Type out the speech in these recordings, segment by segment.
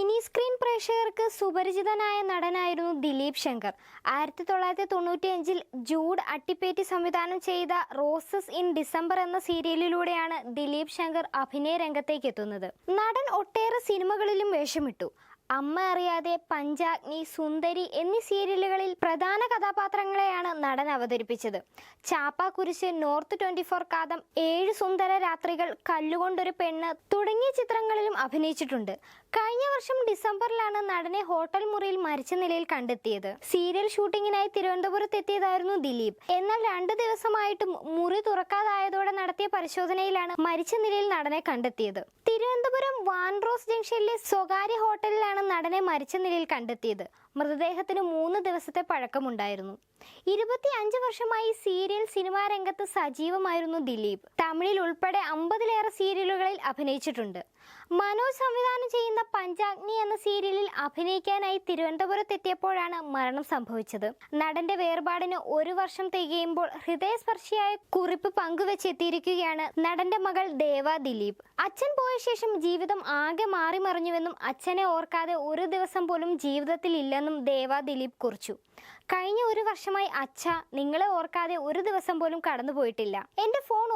Mini screen പ്രേക്ഷകർക്ക് സുപരിചിതനായ നടനായിരുന്നു ദിലീപ് ശങ്കർ. ആയിരത്തി തൊള്ളായിരത്തി തൊണ്ണൂറ്റിയഞ്ചിൽ ജൂഡ് അട്ടിപ്പേറ്റി സംവിധാനം ചെയ്ത റോസസ് ഇൻ ഡിസംബർ എന്ന സീരിയലിലൂടെയാണ് ദിലീപ് ശങ്കർ അഭിനയ രംഗത്തേക്ക് എത്തുന്നത്. നടൻ ഒട്ടേറെ സിനിമകളിലും വേഷമിട്ടു. അമ്മ അറിയാതെ പഞ്ചാഗ്നി സുന്ദരി എന്നീ സീരിയലുകളിൽ പ്രധാന കഥാപാത്രങ്ങളെയാണ് നടൻ അവതരിപ്പിച്ചത്. Chappa Kurishu north twenty four Kaatham Ezhu Sundara Rathrikal കല്ലുകൊണ്ടൊരു പെണ്ണ് തുടങ്ങിയ ചിത്രങ്ങളിലും അഭിനയിച്ചിട്ടുണ്ട്. കഴിഞ്ഞ വർഷം ഡിസംബറിലാണ് നടനെ ഹോട്ടൽ മുറിയിൽ മരിച്ച നിലയിൽ കണ്ടെത്തിയത്. സീരിയൽ ഷൂട്ടിങ്ങിനായി തിരുവനന്തപുരത്ത് എത്തിയതായിരുന്നു ദിലീപ്. എന്നാൽ രണ്ട് ദിവസമായിട്ടും മുറി തുറക്കാതായതോടെ നടത്തിയ പരിശോധനയിലാണ് മരിച്ച നിലയിൽ നടനെ കണ്ടെത്തിയത്. തിരുവനന്തപുരം വാൻറോസ് ജംഗ്ഷനിലെ സ്വകാര്യ ഹോട്ടലിലാണ് നടനെ മരിച്ച നിലയിൽ കണ്ടെത്തിയത് മൃതദേഹത്തിന് മൂന്ന് ദിവസത്തെ പഴക്കമുണ്ടായിരുന്നു. ഇരുപത്തി അഞ്ച് വർഷമായി സീരിയൽ സിനിമാ രംഗത്ത് സജീവമായിരുന്നു ദിലീപ്. തമിഴിൽ ഉൾപ്പെടെ അമ്പതിലേറെ സീരിയലുകളിൽ അഭിനയിച്ചിട്ടുണ്ട്. മനോജ് സംവിധാനം ചെയ്യുന്ന പഞ്ചാഗ്നി എന്ന സീരിയലിൽ അഭിനയിക്കാനായി തിരുവനന്തപുരത്ത് എത്തിയപ്പോഴാണ് മരണം സംഭവിച്ചത്. നടന്റെ വേർപാടിന് ഒരു വർഷം തികയുമ്പോൾ ഹൃദയസ്പർശിയായ കുറിപ്പ് പങ്കുവെച്ചെത്തിയിരിക്കുകയാണ് നടന്റെ മകൾ ദേവ ദിലീപ്. അച്ഛൻ പോയ ശേഷം ജീവിതം ആകെ മാറിമറിഞ്ഞുവെന്നും അച്ഛനെ ഓർക്കാതെ ഒരു ദിവസം പോലും ജീവിതത്തിൽ ഇല്ലെന്നും ദേവ ദിലീപ് കുറിച്ചു. കഴിഞ്ഞ ഒരു വർഷമായി അച്ഛ നിങ്ങളെ ഓർക്കാതെ ഒരു ദിവസം പോലും കടന്നുപോയിട്ടില്ല. എന്റെ ഫോൺ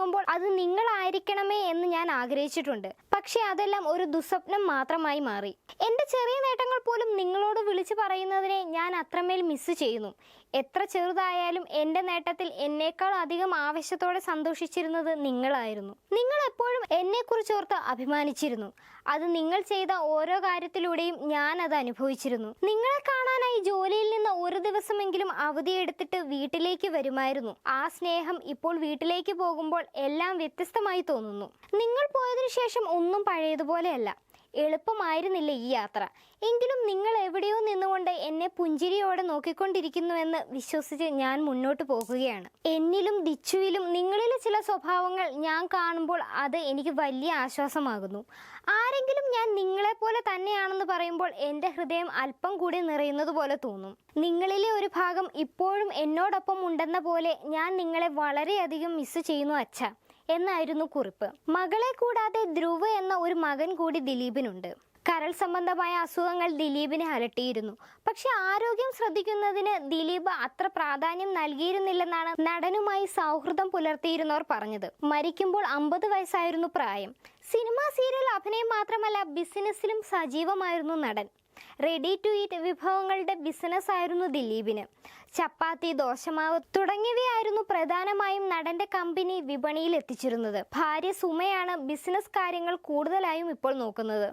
മുഴങ്ങുമ്പോൾ അത് നിങ്ങളായിരിക്കണമേ എന്ന് ഞാൻ ആഗ്രഹിച്ചിട്ടുണ്ട്. പക്ഷെ അതെല്ലാം ഒരു ദുസ്വപ്നം മാത്രമായി മാറി. എന്റെ ചെറിയ നേട്ടങ്ങൾ പോലും നിങ്ങളോട് വിളിച്ചു പറയുന്നതിനെ ഞാൻ അത്രമേൽ മിസ് ചെയ്യുന്നു. എത്ര ചെറുതായാലും എന്റെ നേട്ടത്തിൽ എന്നേക്കാൾ അധികം ആവശ്യത്തോടെ സന്തോഷിച്ചിരുന്നത് നിങ്ങളായിരുന്നു. നിങ്ങൾ എപ്പോഴും എന്നെക്കുറിച്ച് ഓർത്ത് അഭിമാനിച്ചിരുന്നു. അത് നിങ്ങൾ ചെയ്ത ഓരോ കാര്യത്തിലൂടെയും ഞാൻ അത് അനുഭവിച്ചിരുന്നു. നിങ്ങളെ ജോലിയിൽ നിന്ന് ഒരു ദിവസമെങ്കിലും അവധിയെടുത്തിട്ട് വീട്ടിലേക്ക് വരുമായിരുന്നു. ആ സ്നേഹം ഇപ്പോൾ വീട്ടിലേക്ക് പോകുമ്പോൾ എല്ലാം വ്യത്യസ്തമായി തോന്നുന്നു. നിങ്ങൾ പോയതിനു ശേഷം ഒന്നും പഴയതുപോലെയല്ല. എളുപ്പമായിരുന്നില്ല ഈ യാത്ര? എങ്കിലും നിങ്ങൾ എവിടെയോ നിന്നുകൊണ്ട് എന്നെ പുഞ്ചിരിയോടെ നോക്കിക്കൊണ്ടിരിക്കുന്നുവെന്ന് വിശ്വസിച്ച് ഞാൻ മുന്നോട്ട് പോകുകയാണ്. എന്നിലും ദിച്ചുവിലും നിങ്ങളിലെ ചില സ്വഭാവങ്ങൾ ഞാൻ കാണുമ്പോൾ അത് എനിക്ക് വലിയ ആശ്വാസമാകുന്നു. ആരെങ്കിലും ഞാൻ നിങ്ങളെപ്പോലെ തന്നെയാണെന്ന് പറയുമ്പോൾ എന്റെ ഹൃദയം അല്പം കൂടി നിറയുന്നത് പോലെ തോന്നും. നിങ്ങളിലെ ഒരു ഭാഗം ഇപ്പോഴും എന്നോടൊപ്പം ഉണ്ടെന്ന പോലെ ഞാൻ നിങ്ങളെ വളരെയധികം മിസ് ചെയ്യുന്നു അച്ഛ. എന്നായിരുന്നു കുറിപ്പ്. മകളെ കൂടാതെ ധ്രുവ് എന്ന ഒരു മകൻ കൂടി ദിലീപിനുണ്ട്. കരൾ സംബന്ധമായ അസുഖങ്ങൾ ദിലീപിനെ അലട്ടിയിരുന്നു. പക്ഷെ ആരോഗ്യം ശ്രദ്ധിക്കുന്നതിന് ദിലീപ് അത്ര പ്രാധാന്യം നൽകിയിരുന്നില്ലെന്നാണ് നടനുമായി സൗഹൃദം പുലർത്തിയിരുന്നവർ പറഞ്ഞത്. മരിക്കുമ്പോൾ അമ്പത് വയസ്സായിരുന്നു പ്രായം. സിനിമ സീരിയൽ അഭിനയം മാത്രമല്ല ബിസിനസ്സിലും സജീവമായിരുന്നു നടൻ. റെഡി ടു ഈറ്റ് വിഭവങ്ങളുടെ ബിസിനസ് ആയിരുന്നു ദിലീപിന്. ചപ്പാത്തി ദോശമാവ് തുടങ്ങിയവയായിരുന്നു പ്രധാനമായും നടന്റെ കമ്പനി വിപണിയിൽ എത്തിച്ചിരുന്നത്. ഭാര്യ സുമയാണ് ബിസിനസ് കാര്യങ്ങൾ കൂടുതലായും ഇപ്പോൾ നോക്കുന്നത്.